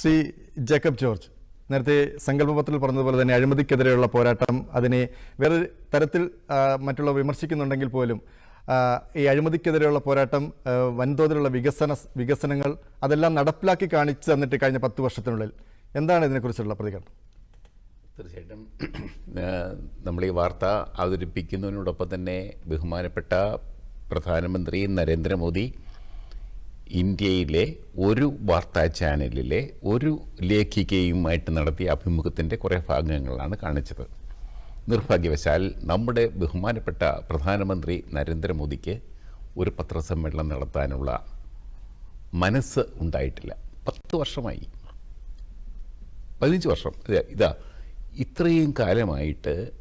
Shri Jacob George. നേരത്തെ സങ്കല്പപത്രത്തിൽ പറഞ്ഞതുപോലെ തന്നെ അഴിമതിക്കെതിരെയുള്ള പോരാട്ടം അതിനെ വേറെ തരത്തിൽ മറ്റുള്ളവർ വിമർശിക്കുന്നുണ്ടെങ്കിൽ പോലും ഈ അഴിമതിക്കെതിരെയുള്ള പോരാട്ടം വൻതോതിലുള്ള വികസന വികസനങ്ങൾ അതെല്ലാം നടപ്പിലാക്കി കാണിച്ചു തന്നിട്ട് കഴിഞ്ഞ പത്ത് വർഷത്തിനുള്ളിൽ. എന്താണ് ഇതിനെക്കുറിച്ചുള്ള പ്രതികരണം? തീർച്ചയായിട്ടും നമ്മൾ ഈ വാർത്ത അവതരിപ്പിക്കുന്നതിനോടൊപ്പം തന്നെ ബഹുമാനപ്പെട്ട പ്രധാനമന്ത്രി നരേന്ദ്രമോദി ഇന്ത്യയിലെ ഒരു വാർത്താ ചാനലിലെ ഒരു ലേഖികയുമായിട്ട് നടത്തിയ അഭിമുഖത്തിന്റെ കുറേ ഭാഗങ്ങളാണ് കാണിച്ചത്. നിർഭാഗ്യവശാൽ നമ്മുടെ ബഹുമാനപ്പെട്ട പ്രധാനമന്ത്രി നരേന്ദ്രമോദിക്ക് ഒരു പത്രസമ്മേളനം നടത്താനുള്ള മനസ്സ് ഉണ്ടായിട്ടില്ല. പത്ത് വർഷമായി. പതിനഞ്ച് വർഷം. ഇതാ ഇതാ ഇത്രയും കാലമായിട്ട്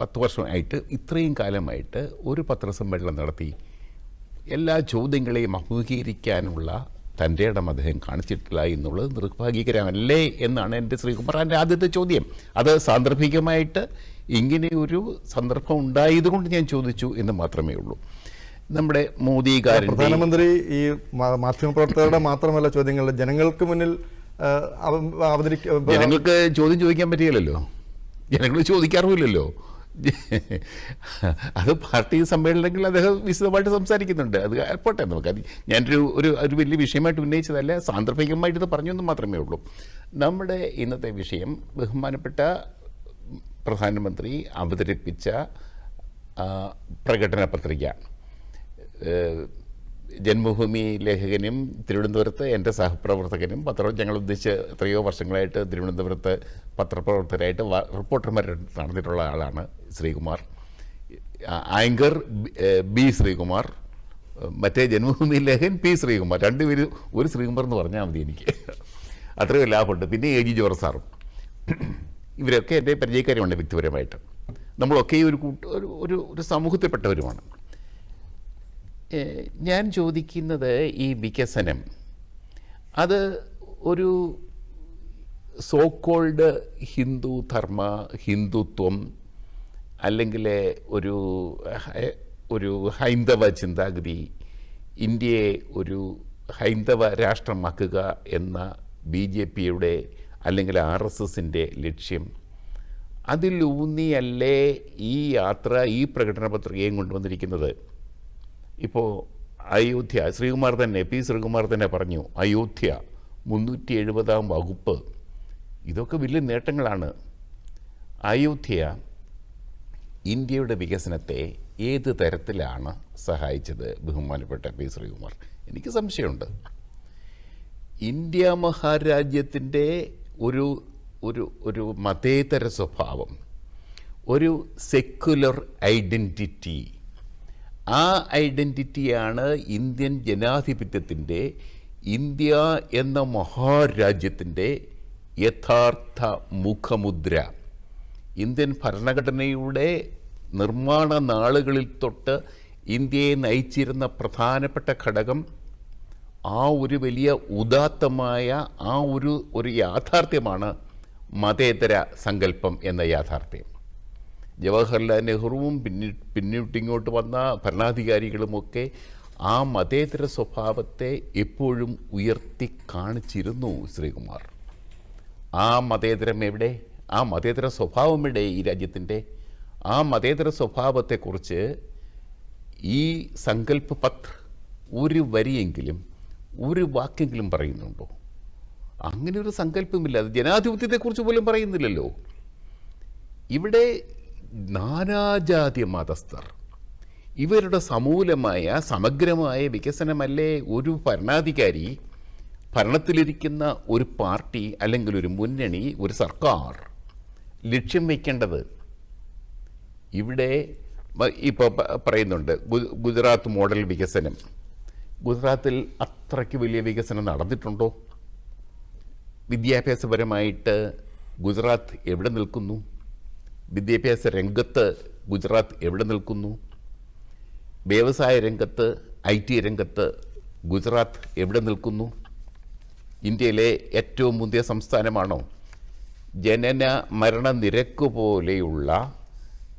പത്ത് വർഷമായിട്ട് ഇത്രയും കാലമായിട്ട് ഒരു പത്രസമ്മേളനം നടത്തി എല്ലാ ചോദ്യങ്ങളെയും അഭിമുഖീകരിക്കാനുള്ള തന്റെ ഇടം അദ്ദേഹം കാണിച്ചിട്ടില്ല എന്നുള്ളത് നിർഭാഗ്യകരമല്ലേ എന്നാണ് എന്റെ ശ്രീകുമാറിന്റെ ആദ്യത്തെ ചോദ്യം. അത് സാന്ദർഭികമായിട്ട് ഇങ്ങനെ ഒരു സന്ദർഭം ഉണ്ടായതുകൊണ്ട് ഞാൻ ചോദിച്ചു എന്ന് മാത്രമേ ഉള്ളൂ. നമ്മുടെ മോദി പ്രധാനമന്ത്രി ഈ മാധ്യമപ്രവർത്തകരുടെ മാത്രമല്ല ചോദ്യങ്ങൾ ജനങ്ങൾക്ക് മുന്നിൽ അവതരിക്ക ജനങ്ങൾക്ക് ചോദ്യം ചോദിക്കാൻ പറ്റില്ലല്ലോ. ജനങ്ങൾ ചോദിക്കാറുമില്ലല്ലോ. അത് പാർട്ടി സമ്മേളനങ്ങളിൽ അദ്ദേഹം വിശദമായിട്ട് സംസാരിക്കുന്നുണ്ട്. അത് പോട്ടെ നമുക്ക്. അത് ഞാനൊരു ഒരു ഒരു വലിയ വിഷയമായിട്ട് ഉന്നയിച്ചതല്ല സാന്ദർഭികമായിട്ട് ഇത് പറഞ്ഞെന്ന് മാത്രമേ ഉള്ളൂ. നമ്മുടെ ഇന്നത്തെ വിഷയം ബഹുമാനപ്പെട്ട പ്രധാനമന്ത്രി അവതരിപ്പിച്ച പ്രകടന പത്രിക. ജന്മഭൂമി ലേഖകനും തിരുവനന്തപുരത്ത് എന്റെ സഹപ്രവർത്തകനും പത്ര ഞങ്ങൾ ഉദ്ദേശിച്ച് എത്രയോ വർഷങ്ങളായിട്ട് തിരുവനന്തപുരത്ത് പത്രപ്രവർത്തകരായിട്ട് റിപ്പോർട്ടർമാർ നടന്നിട്ടുള്ള ആളാണ് ശ്രീകുമാർ. ആങ്കർ ബി- ശ്രീകുമാർ മറ്റേ ജന്മഭൂമി ലേഖൻ പി ശ്രീകുമാർ. രണ്ടുപേരും ഒരു ശ്രീകുമാർ എന്ന് പറഞ്ഞാൽ മതി എനിക്ക്. അത്രയും ലാഭമുണ്ട്. പിന്നെ എ ജി ജോർജ് സാറും. ഇവരൊക്കെ എന്റെ പരിചയക്കാരുമുണ്ട് വ്യക്തിപരമായിട്ട്. നമ്മളൊക്കെ ഒരു കൂട്ട ഒരു ഒരു സമൂഹത്തിൽപ്പെട്ടവരുമാണ്. ഞാൻ ചോദിക്കുന്നത് ഈ വികസനം. അത് ഒരു സോക്കോൾഡ് ഹിന്ദു ധർമ്മ ഹിന്ദുത്വം അല്ലെങ്കിൽ ഒരു ഒരു ഹൈന്ദവ ചിന്താഗതി ഇന്ത്യയെ ഒരു ഹൈന്ദവ രാഷ്ട്രമാക്കുക എന്ന ബി ജെ പിയുടെ അല്ലെങ്കിൽ ആർ എസ് എസിന്റെ ലക്ഷ്യം. അതിലൂന്നിയല്ലേ ഈ യാത്ര ഈ പ്രകടന പത്രികയും കൊണ്ടുവന്നിരിക്കുന്നത്? ഇപ്പോൾ അയോധ്യ ശ്രീകുമാർ തന്നെ പി ശ്രീകുമാർ തന്നെ പറഞ്ഞു അയോധ്യ മുന്നൂറ്റി എഴുപതാം വകുപ്പ്. ഇതൊക്കെ വലിയ നേട്ടങ്ങളാണ്. അയോധ്യ ഇന്ത്യയുടെ വികസനത്തെ ഏത് തരത്തിലാണ് സഹായിച്ചത്? ബഹുമാനപ്പെട്ട പി ശ്രീകുമാർ എനിക്ക് സംശയമുണ്ട്. ഇന്ത്യ മഹാരാജ്യത്തിന്റെ ഒരു ഒരു ഒരു മതേതര സ്വഭാവം ഒരു സെക്യുലർ ഐഡന്റിറ്റി ആ ഐഡന്റിറ്റിയാണ് ഇന്ത്യൻ ജനാധിപത്യത്തിന്റെ ഇന്ത്യ എന്ന മഹാരാജ്യത്തിന്റെ യഥാർത്ഥ മുഖമുദ്ര. ഇന്ത്യൻ ഭരണഘടനയുടെ നിർമ്മാണ നാളുകളിൽ തൊട്ട് ഇന്ത്യയെ നയിച്ചിരുന്ന പ്രധാനപ്പെട്ട ഘടകം ആ ഒരു വലിയ ഉദാത്തമായ ആ ഒരു ഒരു യാഥാർത്ഥ്യമാണ് മതേതര സങ്കല്പം എന്ന യാഥാർത്ഥ്യം. ജവഹർലാൽ നെഹ്റുവും പിന്നി പിന്നിട്ടിങ്ങോട്ട് വന്ന ഭരണാധികാരികളുമൊക്കെ ആ മതേതര സ്വഭാവത്തെ എപ്പോഴും ഉയർത്തി കാണിച്ചിരുന്നു ശ്രീകുമാർ. ആ മതേതരം എവിടെ? ആ മതേതര സ്വഭാവം എവിടെ ഈ രാജ്യത്തിന്റെ? ആ മതേതര സ്വഭാവത്തെക്കുറിച്ച് ഈ സങ്കല്പ പത്ര ഒരു വരിയെങ്കിലും ഒരു വാക്കെങ്കിലും പറയുന്നുണ്ടോ? അങ്ങനെ ഒരു സങ്കല്പമില്ല. അത് ജനാധിപത്യത്തെക്കുറിച്ച് പോലും പറയുന്നില്ലല്ലോ. ഇവിടെ നാനാജാതി മതസ്ഥർ. ഇവരുടെ സമൂലമായ സമഗ്രമായ വികസനമല്ലേ ഒരു ഭരണാധികാരി ഭരണത്തിലിരിക്കുന്ന ഒരു പാർട്ടി അല്ലെങ്കിൽ ഒരു മുന്നണി ഒരു സർക്കാർ ലക്ഷ്യം വയ്ക്കേണ്ടത്? ഇവിടെ ഇപ്പോൾ പറയുന്നുണ്ട് ഗുജറാത്ത് മോഡൽ വികസനം. ഗുജറാത്തിൽ അത്രയ്ക്ക് വലിയ വികസനം നടന്നിട്ടുണ്ടോ? വിദ്യാഭ്യാസപരമായിട്ട് ഗുജറാത്ത് എവിടെ നിൽക്കുന്നു? വിദ്യാഭ്യാസ രംഗത്ത് ഗുജറാത്ത് എവിടെ നിൽക്കുന്നു? വ്യവസായ രംഗത്ത് ഐ ടി രംഗത്ത് ഗുജറാത്ത് എവിടെ നിൽക്കുന്നു? ഇന്ത്യയിലെ ഏറ്റവും മുന്തിയ സംസ്ഥാനമാണോ? ജനന മരണ നിരക്ക് പോലെയുള്ള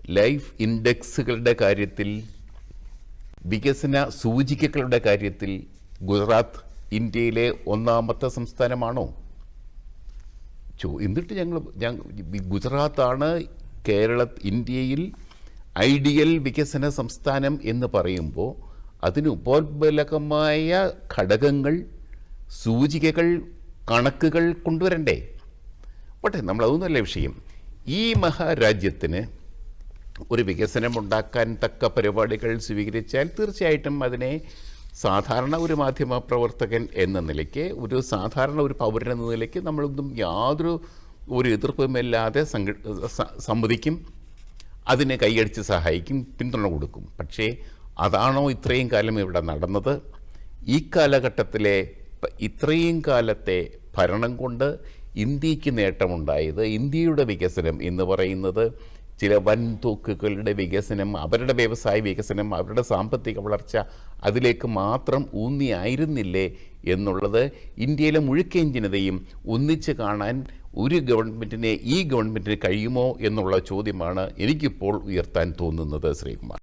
ലൈഫ് ഇൻഡെക്സുകളുടെ കാര്യത്തിൽ വികസന സൂചികകളുടെ കാര്യത്തിൽ ഗുജറാത്ത് ഇന്ത്യയിലെ ഒന്നാമത്തെ സംസ്ഥാനമാണോ? ചോ എന്നിട്ട് ഞങ്ങൾ ഗുജറാത്താണ് കേരള ഇന്ത്യയിൽ ഐഡിയൽ വികസന സംസ്ഥാനം എന്ന് പറയുമ്പോൾ അതിന് ഉപോത്ബലകമായ ഘടകങ്ങൾ സൂചികകൾ കണക്കുകൾ കൊണ്ടുവരണ്ടേ? പോട്ടെ നമ്മളതൊന്നുമല്ല വിഷയം. ഈ മഹാരാജ്യത്തിന് ഒരു വികസനം ഉണ്ടാക്കാൻ തക്ക പരിപാടികൾ സ്വീകരിച്ചാൽ തീർച്ചയായിട്ടും അതിനെ സാധാരണ ഒരു മാധ്യമ പ്രവർത്തകൻ എന്ന നിലയ്ക്ക് ഒരു സാധാരണ ഒരു പൗരൻ എന്ന നിലയ്ക്ക് നമ്മളൊന്നും യാതൊരു ഒരു എതിർപ്പുമില്ലാതെ സംഘ സമ്മതിക്കും അതിനെ കൈയടിച്ച് സഹായിക്കും പിന്തുണ കൊടുക്കും. പക്ഷേ അതാണോ ഇത്രയും കാലം ഇവിടെ നടന്നത്? ഈ കാലഘട്ടത്തിലെ ഇത്രയും കാലത്തെ ഭരണം കൊണ്ട് ഇന്ത്യയ്ക്ക് നേട്ടമുണ്ടായത് ഇന്ത്യയുടെ വികസനം എന്ന് പറയുന്നത് ചില വൻതോക്കുകളുടെ വികസനം അവരുടെ വ്യവസായ വികസനം അവരുടെ സാമ്പത്തിക വളർച്ച അതിലേക്ക് മാത്രം ഊന്നിയായിരുന്നില്ലേ എന്നുള്ളത് ഇന്ത്യയിലെ മുഴുക്കൻ ജനതയും ഒന്നിച്ച് കാണാൻ ഒരു ഗവൺമെന്റിനെ ഈ ഗവൺമെന്റിന് കഴിയുമോ എന്നുള്ള ചോദ്യമാണ് എനിക്കിപ്പോൾ ഉയർത്താൻ തോന്നുന്നത് ശ്രീകുമാർ.